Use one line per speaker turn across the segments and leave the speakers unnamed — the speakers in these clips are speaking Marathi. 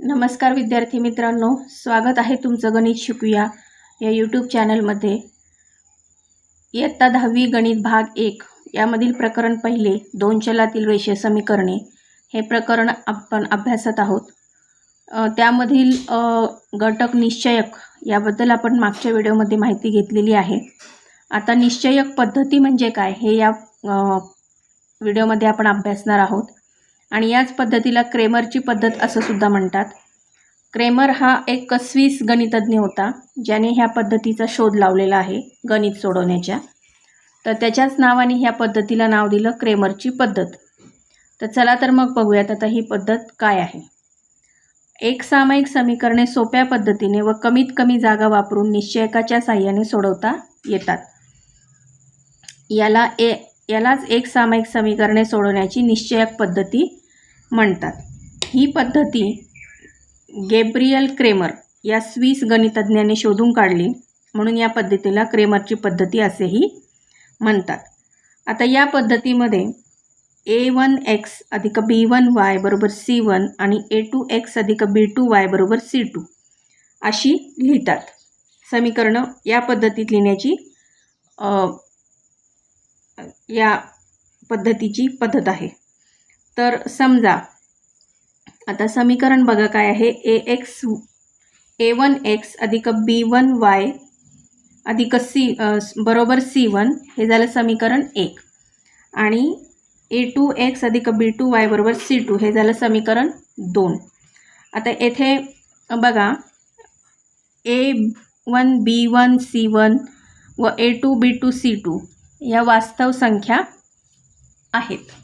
नमस्कार विद्यार्थी मित्रांनो स्वागत आहे तुमचं गणित शिकूया या यूट्यूब चॅनलमध्ये इयत्ता दहावी गणित भाग एक यामधील प्रकरण पहिले दोन चलातील रेषे समीकरणे हे प्रकरण आपण अभ्यासत आहोत. त्यामधील घटक निश्चयक याबद्दल आपण मागच्या व्हिडिओमध्ये माहिती घेतलेली आहे. आता निश्चयक पद्धती म्हणजे काय हे या व्हिडिओमध्ये आपण अभ्यासणार आहोत. आणि याच पद्धतीला क्रेमरची पद्धत असं सुद्धा म्हणतात. क्रेमर हा एक स्विस गणितज्ञ होता ज्याने ह्या पद्धतीचा शोध लावलेला आहे गणित सोडवण्याच्या. तर त्याच्याच नावाने ह्या पद्धतीला नाव दिलं क्रेमरची पद्धत. तर चला तर मग बघूयात आता ही पद्धत काय आहे. एक सामायिक समीकरणे सोप्या पद्धतीने व कमीत कमी जागा वापरून निश्चयकाच्या साह्याने सोडवता येतात. याला ए यालाच एक सामायिक समीकरणे सोडवण्याची निश्चयक पद्धती म्हणतात. ही पद्धती गेब्रियल क्रेमर या स्विस गणितज्ञाने शोधून काढली म्हणून या पद्धतीला क्रेमरची पद्धती असेही म्हणतात. आता या पद्धतीमध्ये ए वन एक्स अधिक बी वन वाय बरोबर सी वन आणि ए टू एक्स अधिक बी टू वाय बरोबर सी टू अशी लिहितात. समीकरणं या पद्धतीत लिहिण्याची या पद्धतीची पद्धत आहे. तर समजा आता समीकरण बघा काय आहे. A X A one X अधिक बी वन वाय अधिक सी बरोबर सी वन हे झालं समीकरण एक. आणि ए टू एक्स अधिक बी टू वाय बरोबर सी टू हे झालं समीकरण दोन. आता येथे बघा A one B one C one व A two B two C two या वास्तव संख्या आहेत.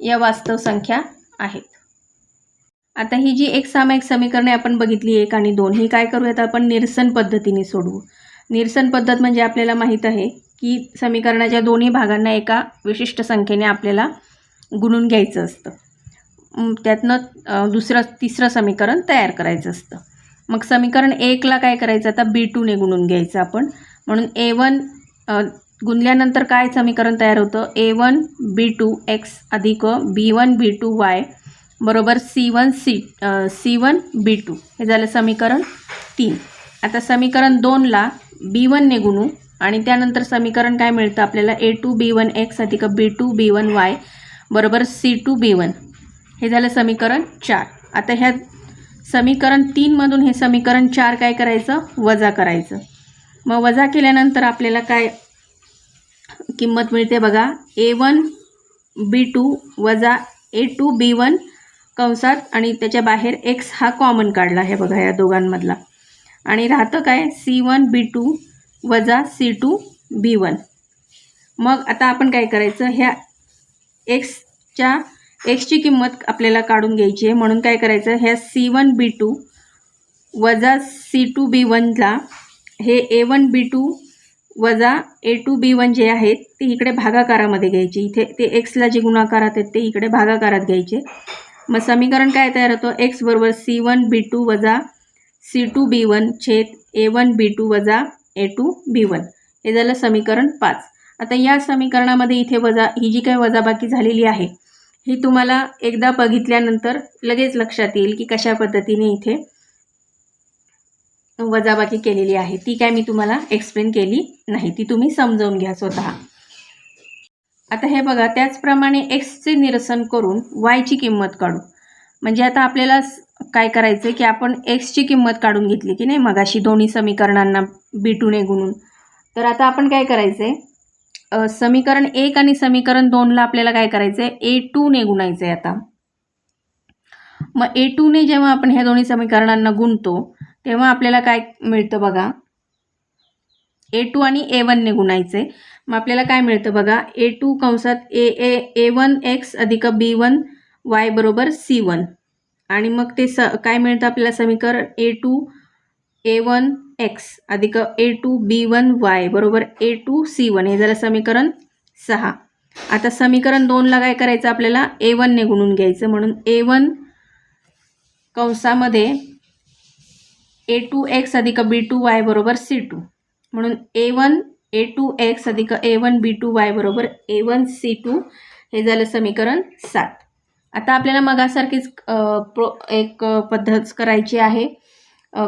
या वास्तव संख्या आहेत. आता ही जी एक सामायिक समीकरणे आपण बघितली एक आणि दोन ही काय करूयात आपण? निरसन पद्धतीने सोडवू. निरसन पद्धत म्हणजे आपल्याला माहीत आहे की समीकरणाच्या दोन्ही भागांना एका विशिष्ट संख्येने आपल्याला गुणून घ्यायचं असतं. त्यातनं दुसरं तिसरं समीकरण तयार करायचं असतं. मग समीकरण एकला काय करायचं? आता बी टूने गुणून घ्यायचं आपण. म्हणून ए वन गुणल्यानंतर काय समीकरण तयार होतं? A one B two X अधिक B one B two Y बरोबर C one C C one B two हे झालं समीकरण तीन. आता समीकरण दोनला बी वनने गुणू आणि त्यानंतर समीकरण काय मिळतं आपल्याला? A two B one X अधिक B two B one Y बरोबर सी टू बी वन हे झालं समीकरण चार. आता ह्या समीकरण तीनमधून हे समीकरण चार काय करायचं? वजा करायचं. मग वजा केल्यानंतर आपल्याला काय किंमत मिळते बघा. ए वन बी टू वजा ए टू बी वन कंसात आणि त्याच्या बाहेर एक्स हा कॉमन काढला आहे बघा या दोघांमधला. आणि राहतं काय? सी वन बी टू वजा सी टू बी वन मग आता आपण काय करायचं? ह्या एक्सच्या एक्सची किंमत आपल्याला काढून घ्यायची आहे. म्हणून काय करायचं? ह्या सी वन बी टू वजा सी टू बी वनला हे ए वन बी टू वजा ए टू बी वन जे आहेत ते इकडे भागाकारामध्ये घ्यायचे. इथे ते एक्सला जे गुणाकारात आहेत ते इकडे भागाकारात घ्यायचे. मग समीकरण काय तयार होतं? एक्स बरोबर सी वन बी टू वजा सी टू बी वन छेद ए वन बी टू वजा ए टू बी वन हे झालं समीकरण पाच. आता या समीकरणामध्ये इथे वजा ही जी काही वजाबाकी झालेली आहे ही तुम्हाला एकदा बघितल्यानंतर लगेच लक्षात येईल की कशा पद्धतीने इथे वजाबाकी केलेली आहे. ती काय मी तुम्हाला एक्सप्लेन केली नाही. ती तुम्ही समजावून घ्या स्वतः. आता हे बघा त्याचप्रमाणे एक्सचे निरसन करून वायची किंमत काढू. म्हणजे आता आपल्याला काय करायचं आहे की आपण एक्सची किंमत काढून घेतली की नाही मगाशी दोन्ही समीकरणांना बिटूने गुणून. तर आता आपण काय करायचं आहे समीकरण एक आणि समीकरण दोनला आपल्याला काय करायचं आहे ए टूने गुणायचं आहे आता. मग ए टूने जेव्हा आपण ह्या दोन्ही समीकरणांना गुणतो तेव्हा आपल्याला काय मिळतं बघा? ए टू आणि ए वनने गुणायचे मग आपल्याला काय मिळतं बघा? ए टू कंसात ए ए ए वन एक्स अधिक बी वन वाय बरोबर सी वन. आणि मग ते स काय मिळतं आपल्याला समीकरण? A two A one X अधिक A two B one Y बरोबर ए टू सी वन. हे झालं समीकरण सहा. आता समीकरण दोनला काय करायचं आपल्याला? ए वनने गुणून घ्यायचं. म्हणून ए वन कंसामध्ये ए टू एक्स अधिक बी टू वाय बरोबर सी टू म्हणून A one A two X अधिक A one B two Y बरोबर ए वन सी टू हे झालं समीकरण सात. आता आपल्याला मगासारखीच प्रो एक पद्धत करायची आहे.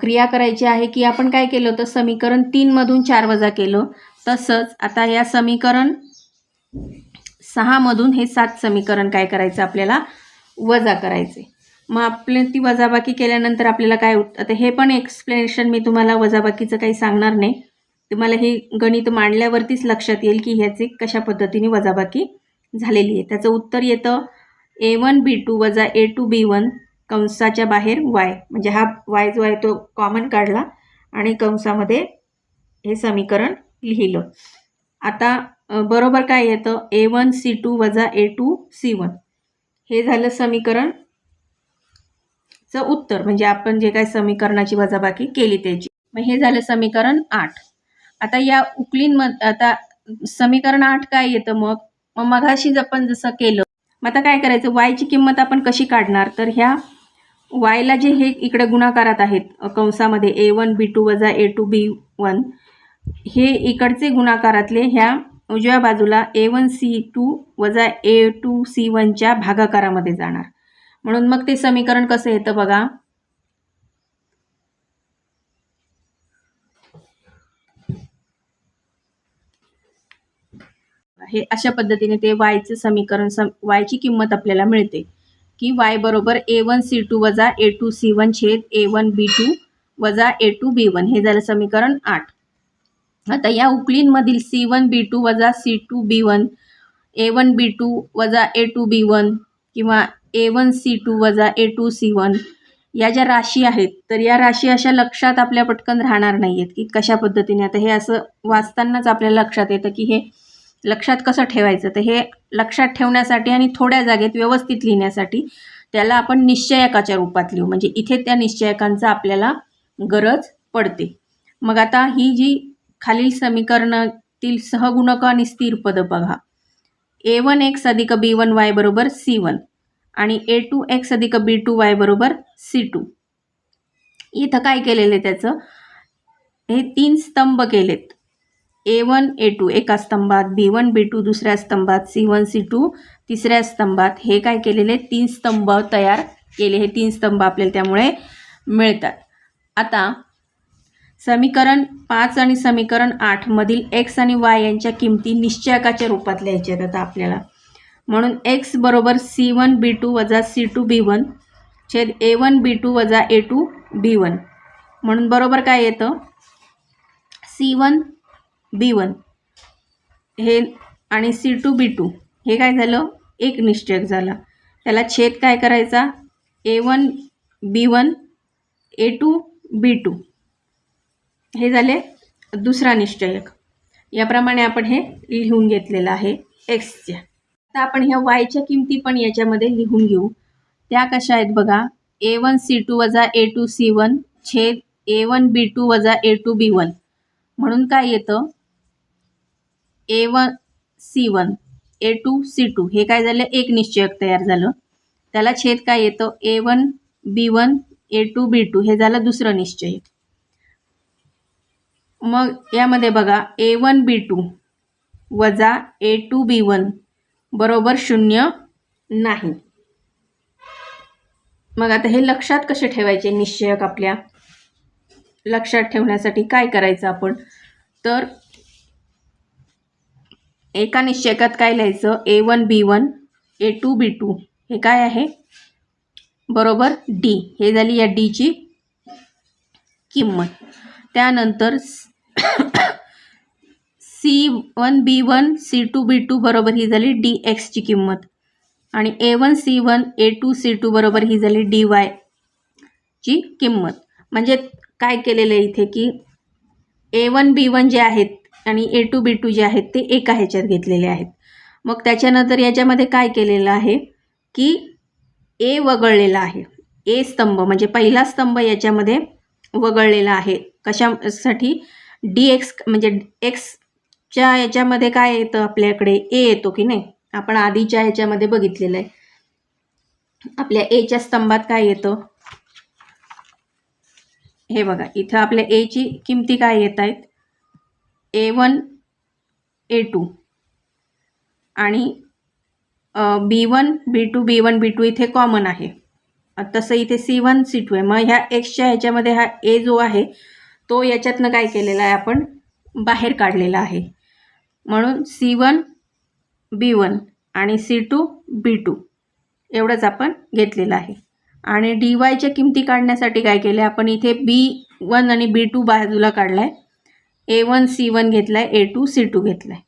क्रिया करायची आहे की आपण काय केलं होतं? समीकरण तीनमधून चार वजा केलं. तसंच आता या समीकरण सहामधून हे सात समीकरण काय करायचं? आपल्याला वजा करायचे मग आपले ती वजाबाकी केल्यानंतर आपल्याला काय उठ आता हे पण एक्सप्लेनेशन मी तुम्हाला वजाबाकीचं काही सांगणार नाही. तुम्हाला हे गणित मांडल्यावरतीच लक्षात येईल की ह्याची कशा पद्धतीने वजाबाकी झालेली आहे. त्याचं उत्तर येतं ए वन बी टू वजा ए टू बी वन कंसाच्या बाहेर वाय म्हणजे हा वाय जो आहे तो कॉमन काढला आणि कंसामध्ये हे समीकरण लिहिलं. आता बरोबर काय येतं? ए वन सी टू वजा ए टू सी वन हे झालं समीकरण चं उत्तर म्हणजे आपण जे काय समीकरणाची वजाबाकी केली त्याची. मग हे झालं समीकरण आठ. आता या उकलीन आता समीकरण आठ काय येतं मग? मग मघाशीच आपण जसं केलं मग आता काय करायचं? वायची किंमत आपण कशी काढणार? तर ह्या वायला जे हे इकडे गुणाकारात आहेत कंसामध्ये ए वन बी टू वजा ए टू बी वन हे इकडचे गुणाकारातले ह्या उजव्या बाजूला ए वन सी टू वजा ए टू सी वनच्या भागाकारामध्ये जाणार. म्हणून मग ते समीकरण कसं येतं बघा? हे अशा पद्धतीने ते वायचं समीकरण सम वायची किंमत आपल्याला मिळते. की वाय बरोबर ए वन सी टू वजा ए टू सी वन छेद ए वन बी टू वजा ए टू बी वन हे झालं समीकरण आठ. आता या उकलींमधील सी वन बी टू वजा C two B one A one B two वजा ए टू बी वन किंवा ए वन सी टू वजा ए टू सी वन या ज्या राशी आहेत तर या राशी अशा लक्षात आपल्या पटकन राहणार नाही आहेत की कशा पद्धतीने. आता हे असं वाचतानाच आपल्याला लक्षात येतं की हे लक्षात कसं ठेवायचं? तर हे लक्षात ठेवण्यासाठी आणि थोड्या जागेत व्यवस्थित लिहिण्यासाठी त्याला आपण निश्चयकाच्या रूपात लिहू. म्हणजे इथे त्या निश्चयकांचा आपल्याला गरज पडते. मग आता ही जी खालील समीकरणातील सहगुणक आणि स्थिर पद बघा. ए वन एक्स अधिक बी वन वाय बरोबर सी वन आणि ए टू एक्स अधिक बी टू वाय बरोबर सी टू इथं काय केलेलं आहे त्याचं? हे तीन स्तंभ केलेत. ए वन ए टू एका स्तंभात बी वन बी टू दुसऱ्या स्तंभात सी वन सी टू तिसऱ्या स्तंभात हे काय केलेले? तीन स्तंभ तयार केले. हे तीन स्तंभ आपल्याला त्यामुळे मिळतात. आता समीकरण पाच आणि समीकरण आठमधील एक्स आणि वाय यांच्या किमती निश्चयकाच्या रूपात लिहायच्या आहेत आता आपल्याला. म्हणून एक्स बरोबर सी वन बी टू वजा सी टू बी वन छेद ए वन बी टू वजा ए टू बी वन म्हणून बरोबर काय येतं? सी वन बी वन हे आणि सी टू बी टू हे काय झालं? एक निश्चयक झाला. त्याला छेद काय करायचा? A one B one A two B two हे झाले दुसरा निश्चयक याप्रमाणे आपण हे लिहून घेतलेलं आहे. एक्सच्या तर आपण ह्या वायच्या किमती पण याच्यामध्ये लिहून घेऊ. त्या कशा आहेत बघा? ए वन सी टू वजा ए टू सी वन छेद ए वन बी टू वजा ए टू बी वन म्हणून काय येतं? A one C one A two C two हे काय झालं? एक निश्चयक तयार झालं. त्याला छेद काय येतं? A one B one A two B two हे झालं दुसरं निश्चय मग यामध्ये बघा ए वन बी टू वजा ए टू बी वन बरोबर शून्य नाही. मग आता हे लक्षात कसे ठेवायचे निश्चयक आपल्या? लक्षात ठेवण्यासाठी काय करायचं आपण? तर एका निश्चयकात काय लिहायचं? A one B one A two B two हे काय आहे? बरोबर डी हे झाली या डीची किंमत. त्यानंतर C one B one C two B two बरोबर ही झाली डी एक्सची किंमत. आणि A one C one A two C two बरोबर ही झाली डी वाय ची किंमत. म्हणजे काय केलेलं आहे इथे की ए वन बी वन जे आहेत आणि ए टू बी टू जे आहेत ते एका ह्याच्यात घेतलेले आहेत. मग त्याच्यानंतर याच्यामध्ये काय केलेलं आहे की ए वगळलेला आहे. ए स्तंभ म्हणजे पहिला स्तंभ याच्यामध्ये वगळलेला आहे. कशासाठी? डी एक्स म्हणजे एक्स च्या याच्यामध्ये काय येतं आपल्याकडे? ए येतो की नाही? आपण आधीच्या ह्याच्यामध्ये बघितलेलं आहे. आपल्या एच्या स्तंभात काय येतं? हे बघा इथं आपल्या एची किमती काय येत आहेत? A one A two. आणि B one B two B one B two इथे कॉमन आहे. तसं इथे सी वन सी टू आहे. मग ह्या एक्सच्या ह्याच्यामध्ये हा ए जो आहे तो याच्यातनं काय केलेला आहे आपण? बाहेर काढलेला आहे. म्हणून सी वन बी वन आणि सी टू बी टू एवढंच आपण घेतलेलं आहे. आणि डी वायच्या किमती काढण्यासाठी काय केलं आहे आपण इथे बी वन आणि बी टू बाजूला काढला आहे ए वन सी वन घेतला आहे ए टू सी टू घेतला आहे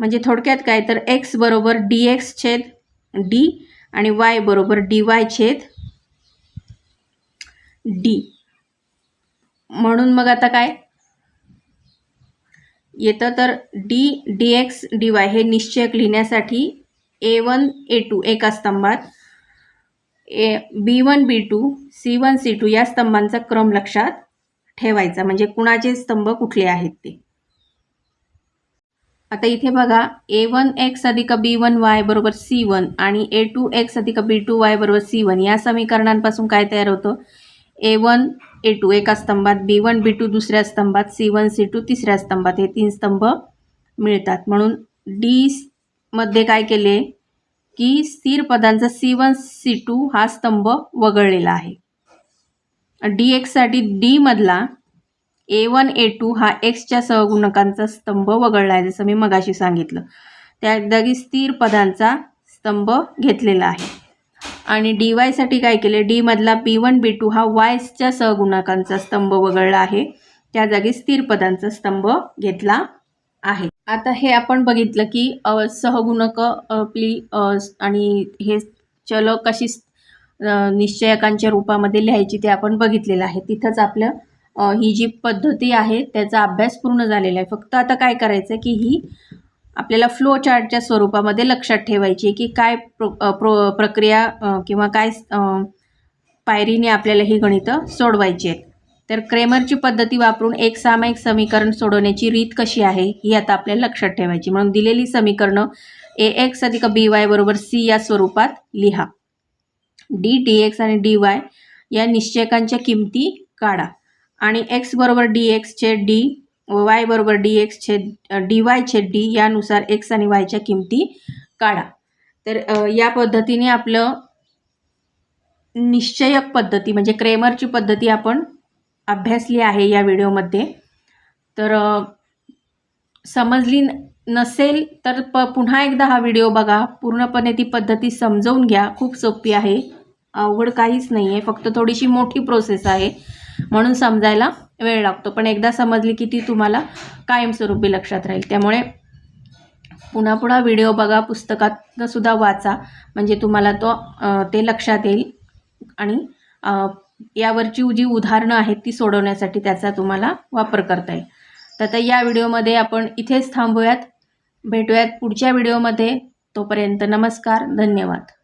म्हणजे थोडक्यात काय? तर एक्स बरोबर डी एक्स छेद डी आणि वाय बरोबर डी वाय छेद डी. म्हणून मग आता काय? येतं तर D D X D Y हे निश्चयक लिहिण्यासाठी ए वन ए टू एका स्तंभात. A B one B two C one C two या स्तंभांचा क्रम लक्षात ठेवायचा. म्हणजे कुणाचे स्तंभ कुठले आहेत ते. आता इथे बघा ए वन एक्स अधिक बी वन वाय बरोबर सी वन आणि ए टू एक्स अधिक बी टू वाय बरोबर सी वन या समीकरणांपासून काय तयार होतं? ए वन ए टू एका स्तंभात बी वन बी टू दुसऱ्या स्तंभात सी वन सी टू तिसऱ्या स्तंभात हे तीन स्तंभ मिळतात. म्हणून डी मध्ये काय केले? की स्थिर पदांचा सी वन सी टू हा स्तंभ वगळलेला आहे. डी एक्ससाठी डीमधला ए वन ए टू हा एक्सच्या सहगुणकांचा स्तंभ वगळला आहे जसं मी मगाशी सांगितलं. त्या जागी स्थिर पदांचा स्तंभ घेतलेला आहे. आणि डी वायसाठी काय केलं डीमधला बी वन बी टू हा वायच्या सहगुणकांचा स्तंभ वगळला आहे. त्या जागी स्थिर पदांचा स्तंभ घेतला आहे. आता हे आपण बघितलं की सहगुणक आपली आणि हे चल कशी निश्चयकांच्या रूपामध्ये लिहायची ते आपण बघितलेलं आहे. तिथंच आपलं ही जी पद्धती आहे त्याचा अभ्यास पूर्ण झालेला आहे. फक्त आता काय करायचं की ही आपल्याला फ्लो चार्टच्या स्वरूपामध्ये लक्षात ठेवायची आहे की काय प्रो प्रो प्रक्रिया किंवा काय पायरीने आपल्याला ही गणितं सोडवायची आहेत. तर क्रेमरची पद्धती वापरून एक सामायिक समीकरण सोडवण्याची रीत कशी आहे ही आता आपल्याला लक्षात ठेवायची. म्हणून दिलेली समीकरणं ए एक्स अधिक बी वाय बरोबर सी या स्वरूपात लिहा. डी डी एक्स आणि डी वाय या निश्चयकांच्या किमती काढा. आणि एक्स बरोबर डी एक्सचे डी वाय बरोबर डी एक्स छेद डी वाय छेद डी यानुसार एक्स आणि वायच्या किमती काढा. तर या पद्धतीने आपलं निश्चयक पद्धती म्हणजे क्रेमरची पद्धती आपण अभ्यासली आहे या व्हिडिओमध्ये. तर समजली न- नसेल तर प पुन्हा एकदा हा व्हिडिओ बघा. पूर्णपणे ती पद्धती समजवून घ्या. खूप सोपी आहे. अवघड काहीच नाही आहे फक्त थोडीशी मोठी प्रोसेस आहे. म्हणून समजायला वेळ लागतो. पण एकदा समजली की ती तुम्हाला कायमस्वरूपी लक्षात राहील. त्यामुळे पुन्हा पुन्हा व्हिडिओ बघा पुस्तकातनंसुद्धा वाचा. म्हणजे तुम्हाला तो ते लक्षात येईल. आणि यावरची जी उदाहरणं आहेत ती सोडवण्यासाठी त्याचा तुम्हाला वापर करता येईल. तर आता या व्हिडिओमध्ये आपण इथेच थांबूयात. भेटूयात पुढच्या व्हिडिओमध्ये. तोपर्यंत नमस्कार धन्यवाद.